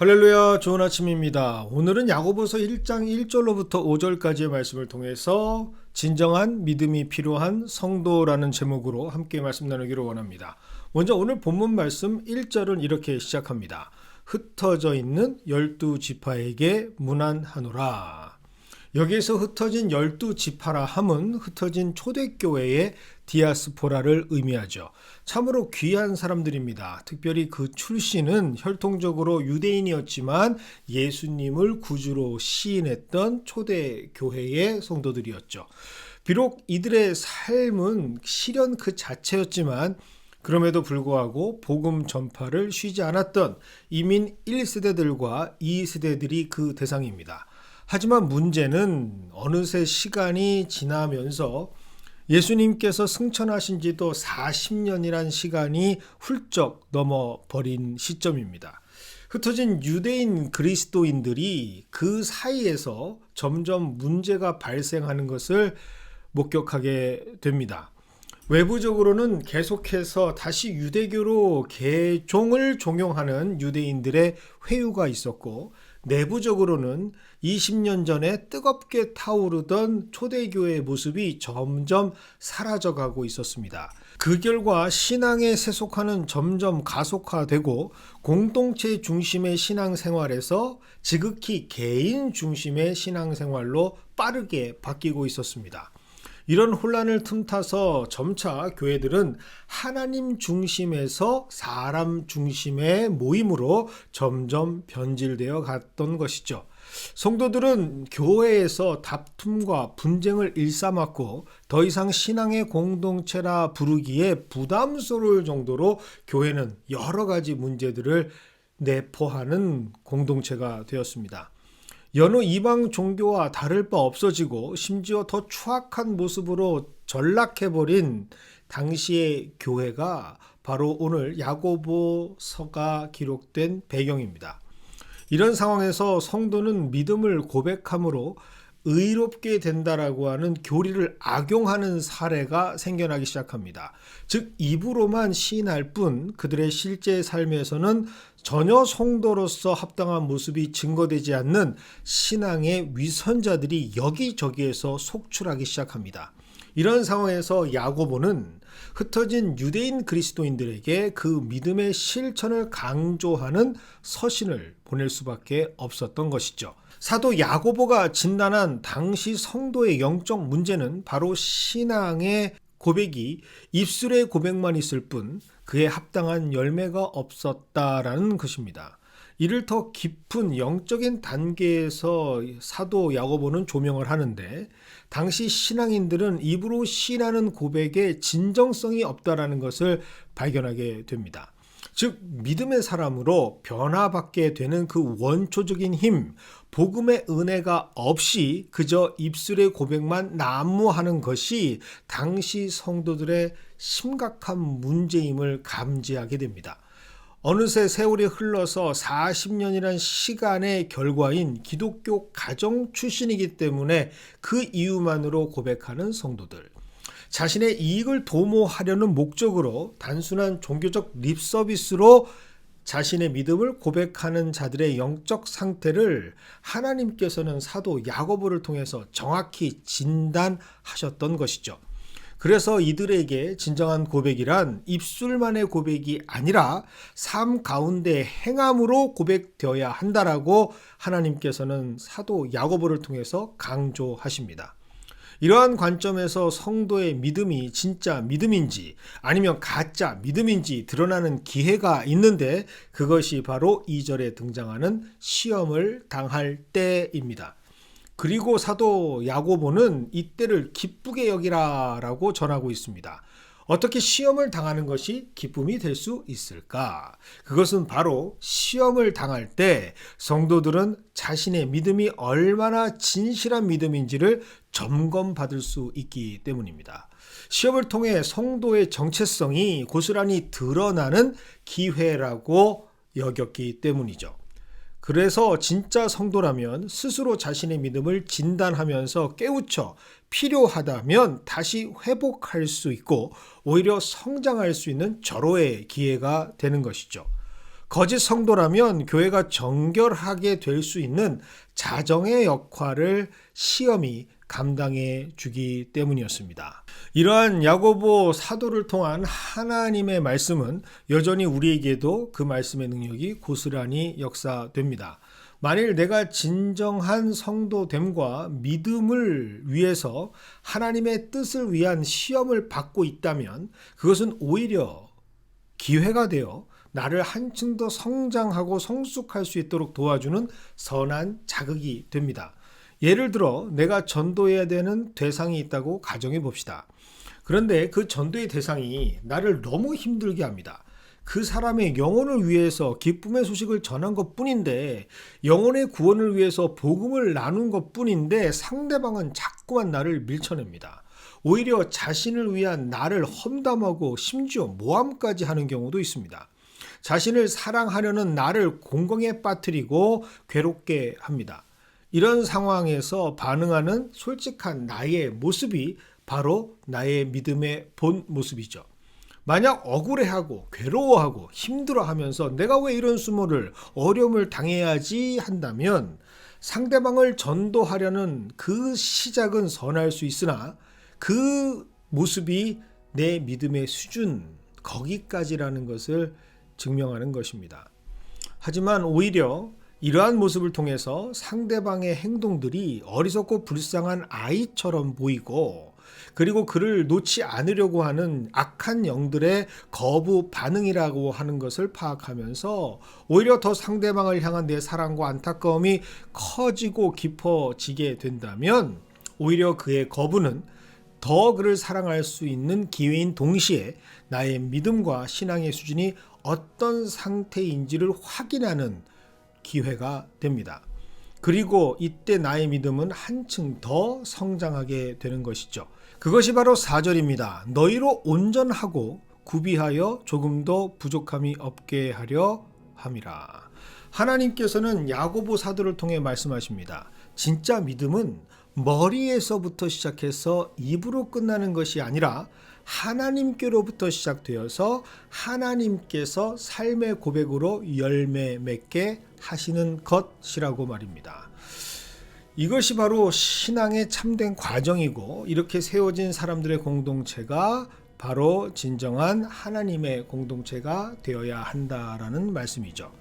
할렐루야 좋은 아침입니다. 오늘은 야고보서 1장 1절로부터 5절까지의 말씀을 통해서 진정한 믿음이 필요한 성도라는 제목으로 함께 말씀 나누기를 원합니다. 먼저 오늘 본문 말씀 1절은 이렇게 시작합니다. 흩어져 있는 열두 지파에게 문안하노라. 여기에서 흩어진 열두 지파라 함은 흩어진 초대교회의 디아스포라를 의미하죠. 참으로 귀한 사람들입니다. 특별히 그 출신은 혈통적으로 유대인이었지만 예수님을 구주로 시인했던 초대교회의 성도들이었죠. 비록 이들의 삶은 시련 그 자체였지만 그럼에도 불구하고 복음 전파를 쉬지 않았던 이민 1세대들과 2세대들이 그 대상입니다. 하지만 문제는 어느새 시간이 지나면서 예수님께서 승천하신 지도 40년이란 시간이 훌쩍 넘어버린 시점입니다. 흩어진 유대인 그리스도인들이 그 사이에서 점점 문제가 발생하는 것을 목격하게 됩니다. 외부적으로는 계속해서 다시 유대교로 개종을 종용하는 유대인들의 회유가 있었고 내부적으로는 20년 전에 뜨겁게 타오르던 초대교회의 모습이 점점 사라져가고 있었습니다. 그 결과 신앙의 세속화는 점점 가속화되고 공동체 중심의 신앙생활에서 지극히 개인 중심의 신앙생활로 빠르게 바뀌고 있었습니다. 이런 혼란을 틈타서 점차 교회들은 하나님 중심에서 사람 중심의 모임으로 점점 변질되어 갔던 것이죠. 성도들은 교회에서 다툼과 분쟁을 일삼았고 더 이상 신앙의 공동체라 부르기에 부담스러울 정도로 교회는 여러 가지 문제들을 내포하는 공동체가 되었습니다. 여느 이방 종교와 다를 바 없어지고 심지어 더 추악한 모습으로 전락해버린 당시의 교회가 바로 오늘 야고보서가 기록된 배경입니다. 이런 상황에서 성도는 믿음을 고백함으로 의롭게 된다라고 하는 교리를 악용하는 사례가 생겨나기 시작합니다. 즉 입으로만 시인할 뿐 그들의 실제 삶에서는 전혀 성도로서 합당한 모습이 증거되지 않는 신앙의 위선자들이 여기저기에서 속출하기 시작합니다. 이런 상황에서 야고보는 흩어진 유대인 그리스도인들에게 그 믿음의 실천을 강조하는 서신을 보낼 수밖에 없었던 것이죠. 사도 야고보가 진단한 당시 성도의 영적 문제는 바로 신앙의 고백이 입술의 고백만 있을 뿐 그에 합당한 열매가 없었다라는 것입니다. 이를 더 깊은 영적인 단계에서 사도 야고보는 조명을 하는데 당시 신앙인들은 입으로 신하는 고백에 진정성이 없다라는 것을 발견하게 됩니다. 즉 믿음의 사람으로 변화받게 되는 그 원초적인 힘, 복음의 은혜가 없이 그저 입술의 고백만 난무하는 것이 당시 성도들의 심각한 문제임을 감지하게 됩니다. 어느새 세월이 흘러서 40년이란 시간의 결과인 기독교 가정 출신이기 때문에 그 이유만으로 고백하는 성도들. 자신의 이익을 도모하려는 목적으로 단순한 종교적 립 서비스로 자신의 믿음을 고백하는 자들의 영적 상태를 하나님께서는 사도 야고보를 통해서 정확히 진단하셨던 것이죠. 그래서 이들에게 진정한 고백이란 입술만의 고백이 아니라 삶 가운데 행함으로 고백되어야 한다라고 하나님께서는 사도 야고보를 통해서 강조하십니다. 이러한 관점에서 성도의 믿음이 진짜 믿음인지 아니면 가짜 믿음인지 드러나는 기회가 있는데 그것이 바로 2절에 등장하는 시험을 당할 때입니다. 그리고 사도 야고보는 이때를 기쁘게 여기라 라고 전하고 있습니다. 어떻게 시험을 당하는 것이 기쁨이 될 수 있을까? 그것은 바로 시험을 당할 때 성도들은 자신의 믿음이 얼마나 진실한 믿음인지를 점검받을 수 있기 때문입니다. 시험을 통해 성도의 정체성이 고스란히 드러나는 기회라고 여겼기 때문이죠. 그래서 진짜 성도라면 스스로 자신의 믿음을 진단하면서 깨우쳐 필요하다면 다시 회복할 수 있고 오히려 성장할 수 있는 절호의 기회가 되는 것이죠. 거짓 성도라면 교회가 정결하게 될 수 있는 자정의 역할을 시험이 감당해 주기 때문이었습니다. 이러한 야고보 사도를 통한 하나님의 말씀은 여전히 우리에게도 그 말씀의 능력이 고스란히 역사됩니다. 만일 내가 진정한 성도됨과 믿음을 위해서 하나님의 뜻을 위한 시험을 받고 있다면 그것은 오히려 기회가 되어 나를 한층 더 성장하고 성숙할 수 있도록 도와주는 선한 자극이 됩니다. 예를 들어 내가 전도해야 되는 대상이 있다고 가정해 봅시다. 그런데 그 전도의 대상이 나를 너무 힘들게 합니다. 그 사람의 영혼을 위해서 기쁨의 소식을 전한 것 뿐인데, 영혼의 구원을 위해서 복음을 나눈 것 뿐인데, 상대방은 자꾸만 나를 밀쳐냅니다. 오히려 자신을 위한 나를 험담하고 심지어 모함까지 하는 경우도 있습니다. 자신을 사랑하려는 나를 공경에 빠뜨리고 괴롭게 합니다. 이런 상황에서 반응하는 솔직한 나의 모습이 바로 나의 믿음의 본 모습이죠. 만약 억울해하고 괴로워하고 힘들어하면서 내가 왜 이런 수모를 어려움을 당해야지 한다면 상대방을 전도하려는 그 시작은 선할 수 있으나 그 모습이 내 믿음의 수준 거기까지라는 것을 증명하는 것입니다. 하지만 오히려 이러한 모습을 통해서 상대방의 행동들이 어리석고 불쌍한 아이처럼 보이고 그리고 그를 놓지 않으려고 하는 악한 영들의 거부 반응이라고 하는 것을 파악하면서 오히려 더 상대방을 향한 내 사랑과 안타까움이 커지고 깊어지게 된다면 오히려 그의 거부는 더 그를 사랑할 수 있는 기회인 동시에 나의 믿음과 신앙의 수준이 어떤 상태인지를 확인하는 기회가 됩니다. 그리고 이때 나의 믿음은 한층 더 성장하게 되는 것이죠. 그것이 바로 4절입니다. 너희로 온전하고 구비하여 조금도 부족함이 없게 하려 함이라. 하나님께서는 야고보 사도를 통해 말씀하십니다. 진짜 믿음은 머리에서부터 시작해서 입으로 끝나는 것이 아니라 하나님께로부터 시작되어서 하나님께서 삶의 고백으로 열매 맺게 하시는 것이라고 말입니다. 이것이 바로 신앙의 참된 과정이고 이렇게 세워진 사람들의 공동체가 바로 진정한 하나님의 공동체가 되어야 한다라는 말씀이죠.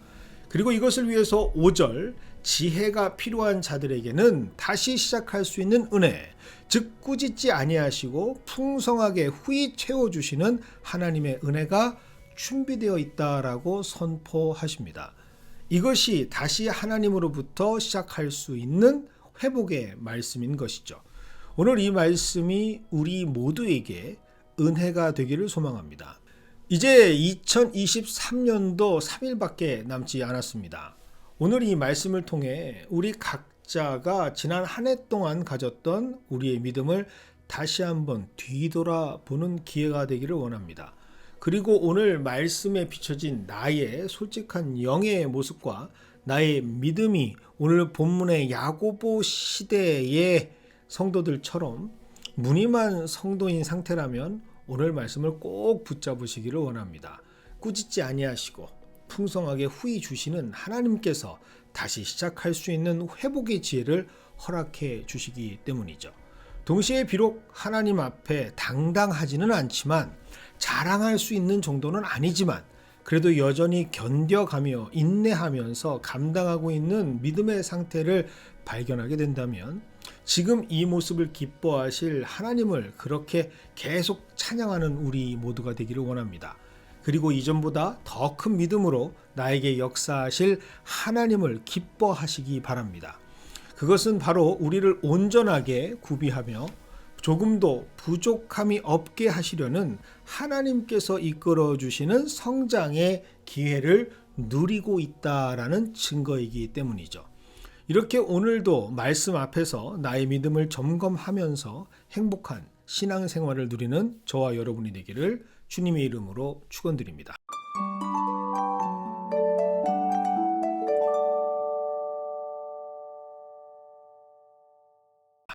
그리고 이것을 위해서 5절 지혜가 필요한 자들에게는 다시 시작할 수 있는 은혜, 즉 꾸짖지 아니하시고 풍성하게 후이 채워 주시는 하나님의 은혜가 준비되어 있다라고 선포하십니다. 이것이 다시 하나님으로부터 시작할 수 있는 회복의 말씀인 것이죠. 오늘 이 말씀이 우리 모두에게 은혜가 되기를 소망합니다. 이제 2023년도 3일밖에 남지 않았습니다. 오늘 이 말씀을 통해 우리 각자가 지난 한 해 동안 가졌던 우리의 믿음을 다시 한번 뒤돌아보는 기회가 되기를 원합니다. 그리고 오늘 말씀에 비춰진 나의 솔직한 영의 모습과 나의 믿음이 오늘 본문의 야고보 시대의 성도들처럼 무늬만 성도인 상태라면 오늘 말씀을 꼭 붙잡으시기를 원합니다. 꾸짖지 아니하시고 풍성하게 후이 주시는 하나님께서 다시 시작할 수 있는 회복의 지혜를 허락해 주시기 때문이죠. 동시에 비록 하나님 앞에 당당하지는 않지만 자랑할 수 있는 정도는 아니지만 그래도 여전히 견뎌가며 인내하면서 감당하고 있는 믿음의 상태를 발견하게 된다면 지금 이 모습을 기뻐하실 하나님을 그렇게 계속 찬양하는 우리 모두가 되기를 원합니다. 그리고 이전보다 더 큰 믿음으로 나에게 역사하실 하나님을 기뻐하시기 바랍니다. 그것은 바로 우리를 온전하게 구비하며 조금도 부족함이 없게 하시려는 하나님께서 이끌어 주시는 성장의 기회를 누리고 있다라는 증거이기 때문이죠. 이렇게 오늘도 말씀 앞에서 나의 믿음을 점검하면서 행복한 신앙생활을 누리는 저와 여러분이 되기를 주님의 이름으로 축원드립니다.